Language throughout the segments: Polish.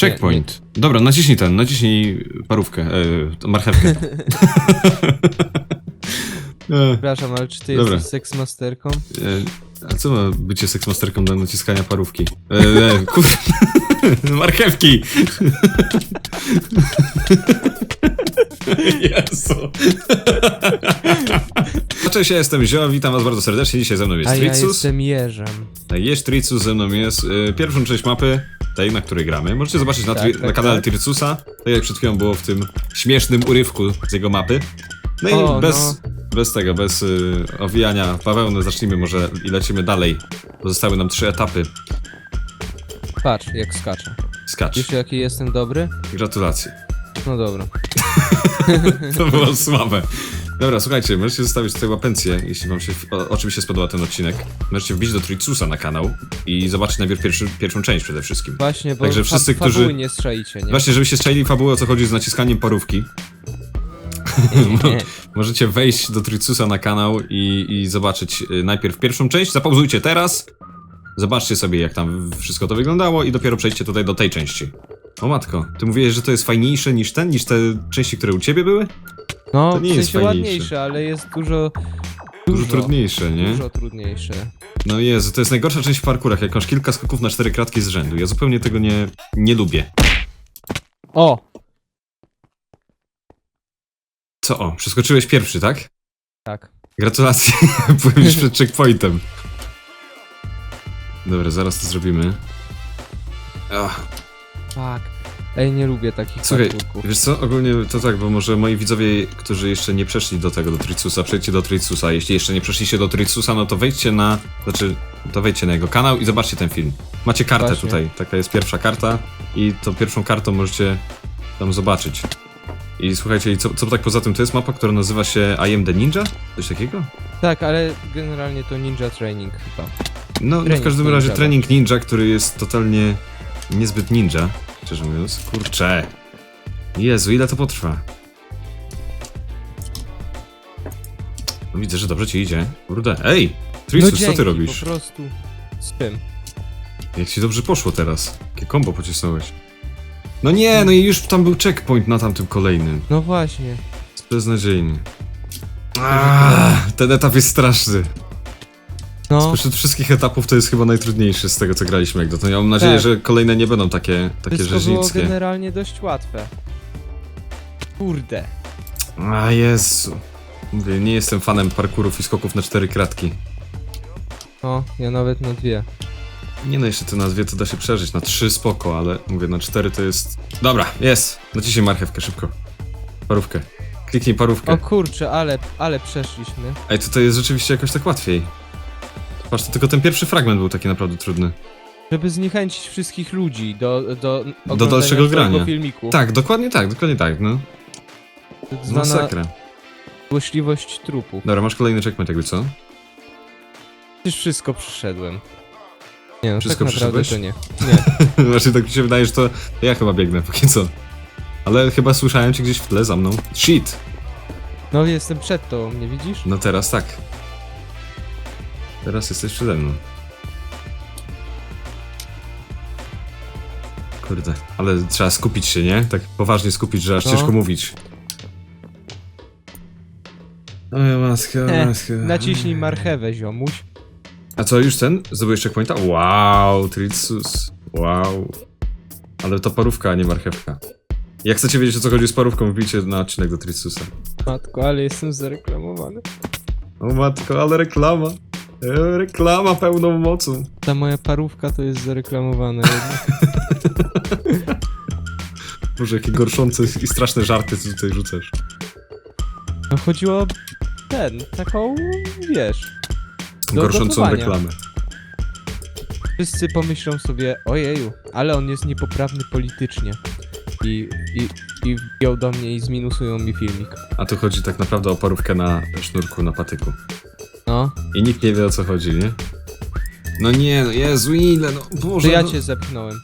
Checkpoint. Dobra, naciśnij ten, naciśnij parówkę, e, marchewkę. e, Przepraszam, ale czy ty Dobra. jesteś seksmasterką? e, a co ma bycie seksmasterką do naciskania parówki? E, e, kur... Marchewki! Jezu. No Cześć, ja jestem Zio, witam was bardzo serdecznie. Dzisiaj ze mną jest A ja Tricus. jestem jeżem. Jest Tricus, ze mną jest e, pierwszą część mapy, tej, na której gramy. Możecie zobaczyć na, Tak, tak, na kanale tak. Tricusa, tak jak przed chwilą było w tym śmiesznym urywku z jego mapy. No i O, bez, bez tego, bez y, owijania bawełny zacznijmy może i lecimy dalej. Pozostały nam trzy etapy. Patrz, jak skaczę. Skacz. Wiesz, jaki jestem dobry? Gratulacje. No dobra. To było słabe. Dobra, słuchajcie, możecie zostawić tutaj łapencję, jeśli wam się o, oczywiście spodobał ten odcinek. Możecie wbić do Tricusa na kanał i zobaczyć najpierw pierwszy, pierwszą część przede wszystkim. Właśnie, bo Także wszyscy, fa- którzy- nie strzelicie, nie? Właśnie, żebyście strzeli fabułę, o co chodzi z naciskaniem parówki. Możecie wejść do Tricusa na kanał i, i zobaczyć y, najpierw pierwszą część. Zapauzujcie teraz. Zobaczcie sobie, jak tam wszystko to wyglądało i dopiero przejdźcie tutaj do tej części. O matko, ty mówiłeś, że to jest fajniejsze niż ten, niż te części, które u ciebie były? No, to nie w jest sensie fajniejsze. ładniejsze, ale jest dużo... Dużo trudniejsze, nie? Dużo trudniejsze. No Jezu, to jest najgorsza część w parkurach, jak masz kilka skoków na cztery kratki z rzędu. Ja zupełnie tego nie, nie lubię. O! Co o, przeskoczyłeś pierwszy, tak? Tak. Gratulacje, byłem już przed checkpointem. Dobra, zaraz to zrobimy. Ach, Tak. Ej, nie lubię takich Słuchaj, wiesz co, ogólnie to tak, bo może moi widzowie, którzy jeszcze nie przeszli do tego, do Tricusa, przejdźcie do Tricusa. Jeśli jeszcze nie przeszliście do Tricusa, no to wejdźcie na, znaczy, to wejdźcie na jego kanał i zobaczcie ten film. Macie kartę Właśnie. tutaj, taka jest pierwsza karta i tą pierwszą kartą możecie tam zobaczyć. I słuchajcie, i co, co tak poza tym, to jest mapa, która nazywa się I am the Ninja? Coś takiego? Tak, ale generalnie to ninja training chyba. No, no w Trening każdym razie ninja. trening ninja, który jest totalnie niezbyt ninja, szczerze mówiąc. Kurczę. Jezu, ile to potrwa? No widzę, że dobrze ci idzie. Kurde. Ej! Trisus, co No dzięki, ty robisz? po prostu z tym. Jak ci dobrze poszło teraz? Jakie kombo pocisnąłeś? No nie, no i już tam był checkpoint na tamtym kolejnym. No właśnie. Beznadziejnie. Aaaa, ten etap jest straszny. No, Spośród wszystkich etapów to jest chyba najtrudniejszy z tego, co graliśmy jak dotąd. Ja mam nadzieję, Tak. że kolejne nie będą takie, takie wszystko było rzeźnickie. generalnie dość łatwe. Kurde. A Jezu. Mówię, nie jestem fanem parkurów i skoków na cztery kratki. No, ja nawet na dwie. Nie no, jeszcze to na dwie to da się przeżyć, na trzy spoko, ale mówię, na cztery to jest... Dobra, jest! Naciśnij marchewkę, szybko. Parówkę. Kliknij parówkę. O kurczę, ale, ale przeszliśmy. Ej, tutaj jest rzeczywiście jakoś tak łatwiej. Patrz, to tylko ten pierwszy fragment był taki naprawdę trudny. Żeby zniechęcić wszystkich ludzi do, do, Do dalszego grania. filmiku. Tak, dokładnie tak, dokładnie tak, no. Zwana Masakra. złośliwość trupu. Dobra, masz kolejny checkpoint jakby co? Przecież wszystko przyszedłem. Nie no, Wszystko tak naprawdę przyszedłeś? to nie. Nie. Właśnie tak mi się wydaje, że to to ja chyba biegnę póki co. Ale chyba słyszałem cię gdzieś w tle za mną. Shit! No jestem przed tobą, nie widzisz? No teraz tak. Teraz jesteś przede mną. Kurde, ale trzeba skupić się, nie? Tak poważnie skupić, że aż No. ciężko mówić. Oj, maska, E, maska. Naciśnij marchewę, ziomuś. A co, już ten? Zdobyłeś checkpointa? Wow, Tritsus. Wow. Ale to parówka, a nie marchewka. Jak chcecie wiedzieć o co chodzi z parówką, wbijcie na odcinek do Tritsusa. Matko, ale jestem zareklamowany. O matko, ale reklama. Reklama pełną mocą. Ta moja parówka to jest zareklamowana. Boże, jakie gorszące i straszne żarty ty tutaj rzucasz. No chodziło o ten, taką, wiesz... Do Gorszącą gotowania. reklamę. Wszyscy pomyślą sobie, ojeju, ale on jest niepoprawny politycznie. I, i, i wbiją do mnie i zminusują mi filmik. A tu chodzi tak naprawdę o parówkę na sznurku, na patyku. No, I nikt nie wie o co chodzi, nie? No nie, no Jezu, ile, no to Boże. ja no... cię zepchnąłem.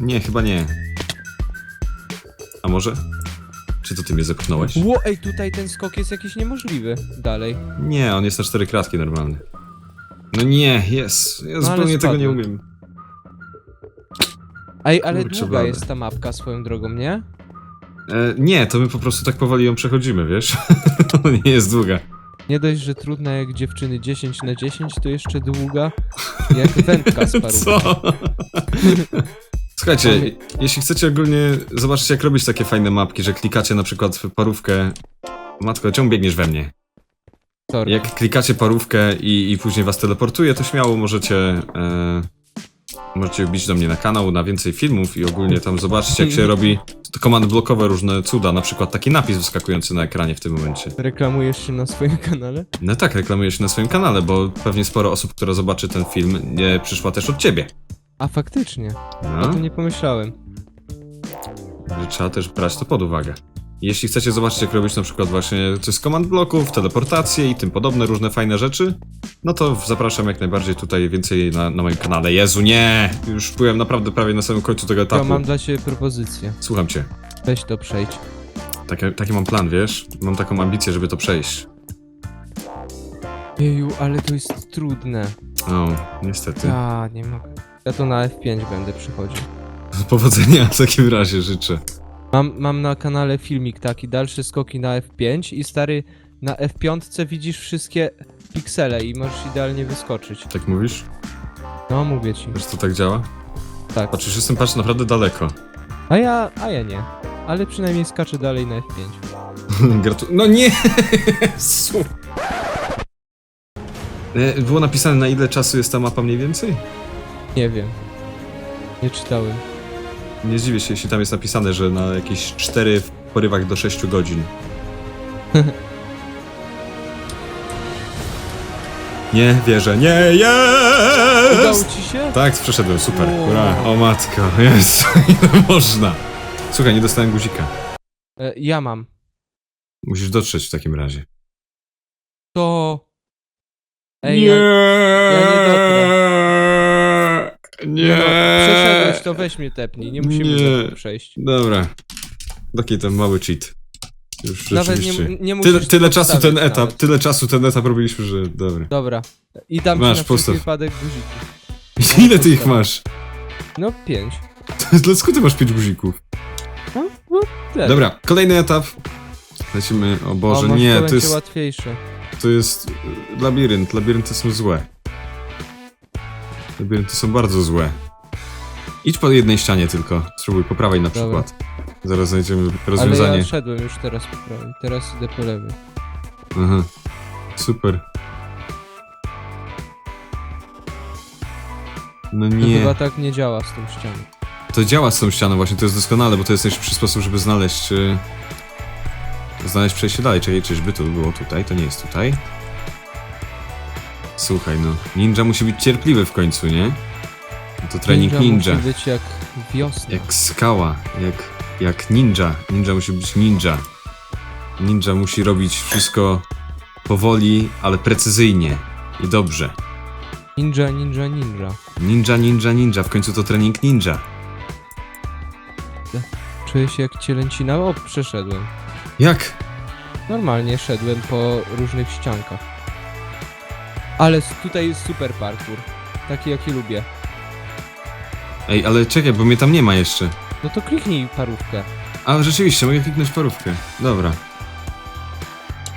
Nie, chyba nie. A może? Czy to ty mnie zepchnąłeś? Ło, ej, tutaj ten skok jest jakiś niemożliwy. Dalej. Nie, on jest na cztery kratki normalny. No nie, jest. Ja ale zupełnie tego nie spadłem. umiem. Ej, ale Kurczę, długa jest ta mapka swoją drogą, nie? E, nie, to my po prostu tak powoli ją przechodzimy, wiesz? Ona nie jest długa. Nie dość, że trudna jak dziewczyny 10 na 10, to jeszcze długa jak wędka z parówką. Co? Słuchajcie, jeśli chcecie ogólnie zobaczyć jak robić takie fajne mapki, że klikacie na przykład parówkę... Matko, czemu biegniesz we mnie? Sorry. Jak klikacie parówkę i, i później was teleportuje, to śmiało możecie... E, możecie wbić do mnie na kanał na więcej filmów i ogólnie tam zobaczyć jak się robi komandy blokowe, różne cuda, na przykład taki napis wyskakujący na ekranie w tym momencie. Reklamujesz się na swoim kanale? No tak, reklamuję się na swoim kanale, bo pewnie sporo osób, która zobaczy ten film, nie przyszła też od ciebie. A faktycznie, o No. tym nie pomyślałem. że trzeba też brać to pod uwagę. Jeśli chcecie zobaczyć, jak robić na przykład właśnie coś z komand bloków, teleportację i tym podobne różne fajne rzeczy, no to zapraszam jak najbardziej tutaj więcej na, na moim kanale. Jezu, nie! Już byłem naprawdę prawie na samym końcu tego Ja etapu. mam dla ciebie propozycję. Słucham cię. Weź to przejdź. Taki, taki mam plan, wiesz? Mam taką ambicję, żeby to przejść. Jeju, ale to jest trudne. No, niestety. Ja nie mogę. Ja to na F5 będę przychodził. Powodzenia w takim razie życzę. Mam, mam na kanale filmik taki, dalsze skoki na F5 i stary, na F5 widzisz wszystkie piksele i możesz idealnie wyskoczyć. Tak mówisz? No, mówię ci. Że to tak działa? Tak. Patrzysz, jestem patrz naprawdę daleko. A ja, a ja nie. Ale przynajmniej skaczę dalej na F5. Gratu... No nie! Jezu. E, Było napisane na ile czasu jest ta mapa mniej więcej? Nie wiem. Nie czytałem. Nie zdziwię się, jeśli tam jest napisane, że na jakieś 4 w porywach do 6 godzin. nie wierzę, nie Udało jest! ci się? Tak, przeszedłem, super. Wow. Ura, o matko, jest, ile można. Słuchaj, nie dostałem guzika. E, ja mam. Musisz dotrzeć w takim razie. To... Ej, nie, ja, nie dotrę. Nie. To weź mnie tepnij. Nie musimy Nie. przejść. Dobra. Taki ten mały cheat. Już Nawet rzeczywiście. nie, nie musisz Tyle, tyle czasu ten wstawiać etap, nawet. tyle czasu ten etap robiliśmy, że dobra. Dobra. I dam Masz, ci na postaw. wypadek guziki. Ile ty ich masz? No, pięć. Dlaczego ty masz pięć guzików? No, no tyle. Dobra, kolejny etap. Lecimy, o o, Boże, może nie, to to będzie jest, łatwiejsze. to jest y, labirynt, labirynty są złe. Labirynty są bardzo złe. Idź po jednej ścianie tylko, spróbuj po prawej na Dobra. przykład. Zaraz znajdziemy Ale rozwiązanie. ja szedłem już teraz po prawej. Teraz idę po lewej. Aha. Super. No To nie. chyba tak nie działa z tą ścianą. To działa z tą ścianą właśnie, to jest doskonale, bo to jest najszybszy sposób, żeby znaleźć... Czy... Znaleźć przejście dalej. Czekaj, czyżby to było tutaj? To nie jest tutaj. Słuchaj no, ninja musi być cierpliwy w końcu, nie? To trening ninja. Musi być jak wiosna. Jak skała, jak, jak ninja. Ninja musi być ninja. Ninja musi robić wszystko powoli, ale precyzyjnie i dobrze. Ninja, ninja, ninja. Ninja, ninja, ninja, w końcu to trening ninja. Czuję się jak cielęcina. O, przeszedłem. Jak? Normalnie szedłem po różnych ściankach. Ale s- tutaj jest super parkour. Taki jaki lubię. Ej, ale czekaj, bo mnie tam nie ma jeszcze. No to kliknij parówkę. A, rzeczywiście, mogę kliknąć parówkę. Dobra.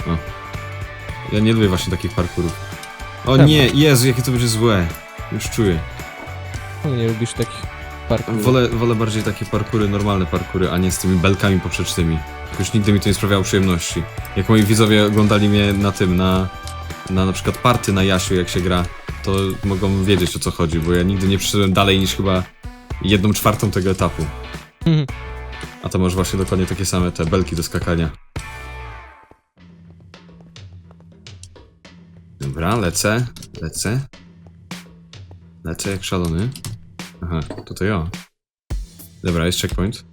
O. Ja nie lubię właśnie takich parkurów. O Czemu? nie, Jezu, jakie to będzie złe. Już czuję. No nie lubisz takich parkurów. Wolę, wolę bardziej takie parkury, normalne parkury, a nie z tymi belkami poprzecznymi. Jakoś nigdy mi to nie sprawiało przyjemności. Jak moi widzowie oglądali mnie na tym, na na, na przykład party na Jasiu, jak się gra, to mogą wiedzieć o co chodzi, bo ja nigdy nie przyszedłem dalej niż chyba jedną czwartą tego etapu. Mhm. A to masz właśnie dokładnie takie same te belki do skakania. Dobra, lecę, lecę. Lecę jak szalony. Aha, tutaj o. Dobra, jest checkpoint.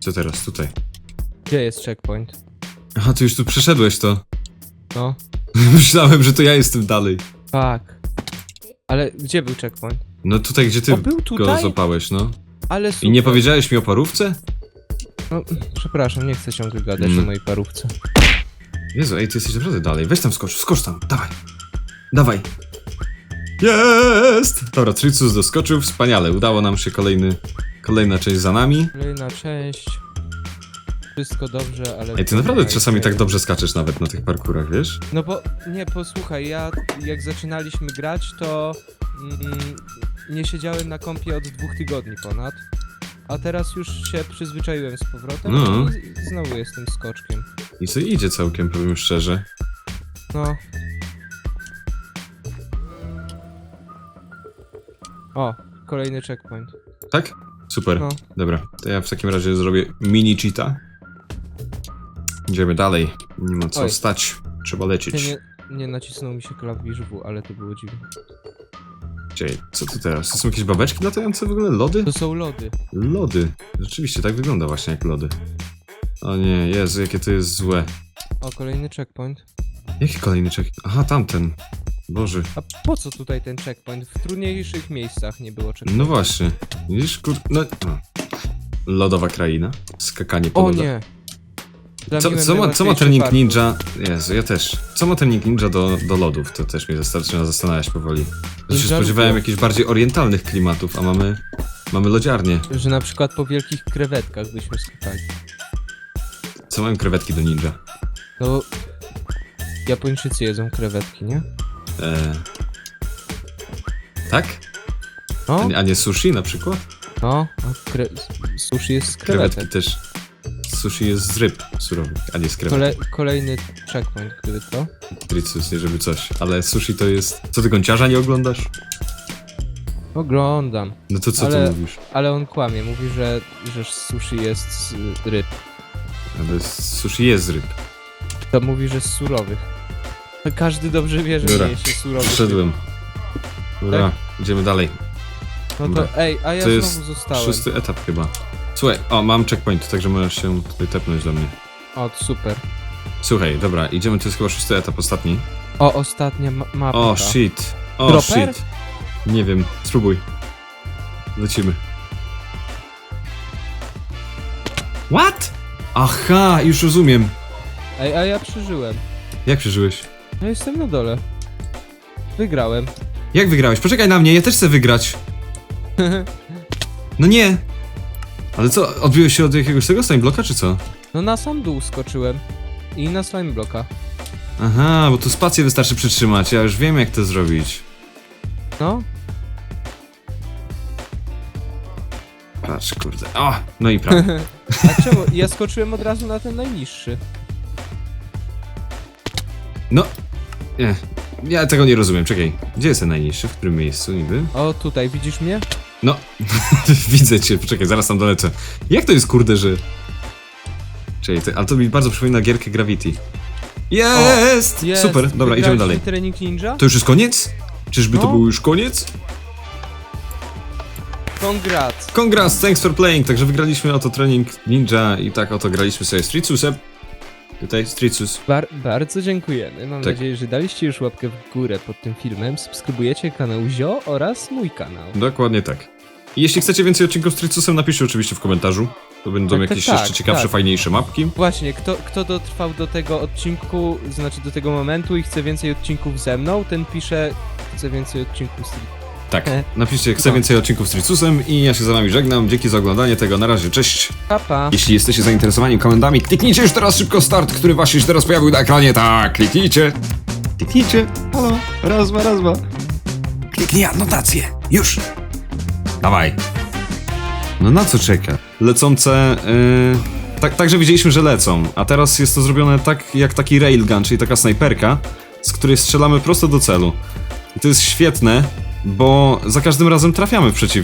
Co teraz? Tutaj. Gdzie jest checkpoint? Aha, ty już tu przeszedłeś to. No. Myślałem, że to ja jestem dalej. Tak. Ale gdzie był checkpoint? No tutaj, gdzie ty O, był go tutaj? złapałeś, no. Ale. I nie powiedziałeś mi o parówce? No, przepraszam, nie chcę ciągle gadać Mm. o mojej parówce. Jezu, ej, ty jesteś naprawdę dalej. Weź tam skocz, skocz tam, dawaj. Dawaj. Jest! Dobra, Tricus doskoczył, wspaniale. Udało nam się kolejny, kolejna część za nami. Kolejna część. Wszystko dobrze, ale... Ej, ty naprawdę czasami tak dobrze skaczesz nawet na tych parkurach, wiesz? No bo, nie, posłuchaj, ja jak zaczynaliśmy grać, to mm, nie siedziałem na kompie od dwóch tygodni ponad. A teraz już się przyzwyczaiłem z powrotem No. i znowu jestem skoczkiem. I co idzie całkiem, powiem szczerze. No. O, kolejny checkpoint. Tak? Super. No. Dobra, to ja w takim razie zrobię mini cheata. Idziemy dalej. Nie ma co Oj. stać. Trzeba lecieć. nie, nie nacisnął mi się klawisz W, ale to było dziwne. Gdzie? Co tu teraz? To są jakieś babeczki latające w ogóle? Lody? To są lody. Lody. Rzeczywiście, tak wygląda właśnie jak lody. O nie, Jezu, jakie to jest złe. O, kolejny checkpoint. Jaki kolejny czek? Aha, tamten. Boże. A po co tutaj ten checkpoint? W trudniejszych miejscach nie było checkpointu. No właśnie. Widzisz, kur... No... no. Lodowa kraina. Skakanie po O lodach. nie! Co, co, ma, co ma trening ninja? Jezu, ja też. Co ma trening ninja do, do lodów? To też mnie zaczyna zastanawiać powoli. Ja się Ninja spodziewałem jakichś bardziej orientalnych klimatów, a mamy... Mamy lodziarnię. Że na przykład po wielkich krewetkach byśmy skakali. Co mają krewetki do ninja? No... Japończycy jedzą krewetki, nie? Eee... Tak? A No, nie, a nie sushi na przykład? no, a kre... sushi jest z Krewetki krewetek. też. Sushi jest z ryb surowych, a nie z krewetek. Kole... Kolejny checkpoint, gdyby to. Tricus, nie żeby coś. Ale sushi to jest... Co, ty gąciarza nie oglądasz? Oglądam. No to co Ale- ty mówisz? Ale on kłamie, mówi, że, że sushi jest z ryb. Ale sushi jest z ryb. To mówi, że z surowych. Każdy dobrze wie, że Dobra, nie je się surowych. Przyszedłem. Dobra, idziemy dalej. No Dobra. to ej, a ja To znowu jest zostałem. Szósty etap chyba. Słuchaj, o, mam checkpoint, także możesz się tutaj tepnąć do mnie. O, super. Słuchaj, dobra, idziemy, to jest chyba szósty etap, ostatni. O, ostatnia ma mapa. O, shit. O, Dropper? shit. Nie wiem, spróbuj. Lecimy. What? Aha, już rozumiem. Ej, a ja przeżyłem. Jak przeżyłeś? Ja jestem na dole. Wygrałem. Jak wygrałeś? Poczekaj na mnie, ja też chcę wygrać. No nie. Ale co, odbiłeś się od jakiegoś tego slime bloka, czy co? No na sam dół skoczyłem. I na slime bloka. Aha, bo tu spację wystarczy przytrzymać, ja już wiem jak to zrobić. No, Patrz, kurde. O, no i prawie. a czemu? Ja skoczyłem od razu na ten najniższy. No. Nie. Ja tego nie rozumiem, czekaj. Gdzie jest ten najniższy? W którym miejscu niby? O, tutaj, widzisz mnie? No. Widzę cię, poczekaj, zaraz tam dolecę. Jak to jest, kurde, że... To, ale to mi bardzo przypomina gierkę Gravity. Jest! Jest! Super, dobra, idziemy Wygraliśmy dalej. trening ninja? To już jest koniec? Czyżby to No. był już koniec? Congrats. Congrats, thanks for playing. Także wygraliśmy oto trening ninja i tak oto graliśmy sobie z Tricusem. Tutaj, Tricus. Bar bardzo dziękujemy. Mam Tak. nadzieję, że daliście już łapkę w górę pod tym filmem. Subskrybujecie kanał Zio oraz mój kanał. Dokładnie tak. Jeśli chcecie więcej odcinków z Tricusem, napiszcie oczywiście w komentarzu. To będą Tak, tak, jakieś tak, jeszcze ciekawsze, tak. fajniejsze mapki. Właśnie, kto, kto dotrwał do tego odcinku, znaczy do tego momentu i chce więcej odcinków ze mną, ten pisze chce więcej odcinków z Tak, napiszcie, chcę No. więcej odcinków z Tricusem i ja się za wami żegnam. Dzięki za oglądanie tego, na razie, cześć. Papa. Jeśli jesteście zainteresowani komendami, kliknijcie już teraz szybko start, który właśnie się teraz pojawił na ekranie. Tak, kliknijcie. Kliknijcie. Halo, raz, dwa, raz, dwa. Kliknij anotację. Już. Dawaj. No na co czeka? Lecące... Yy... Tak, także widzieliśmy, że lecą, a teraz jest to zrobione tak jak taki railgun, czyli taka snajperka, z której strzelamy prosto do celu. I to jest świetne, bo za każdym razem trafiamy w przeciwnika.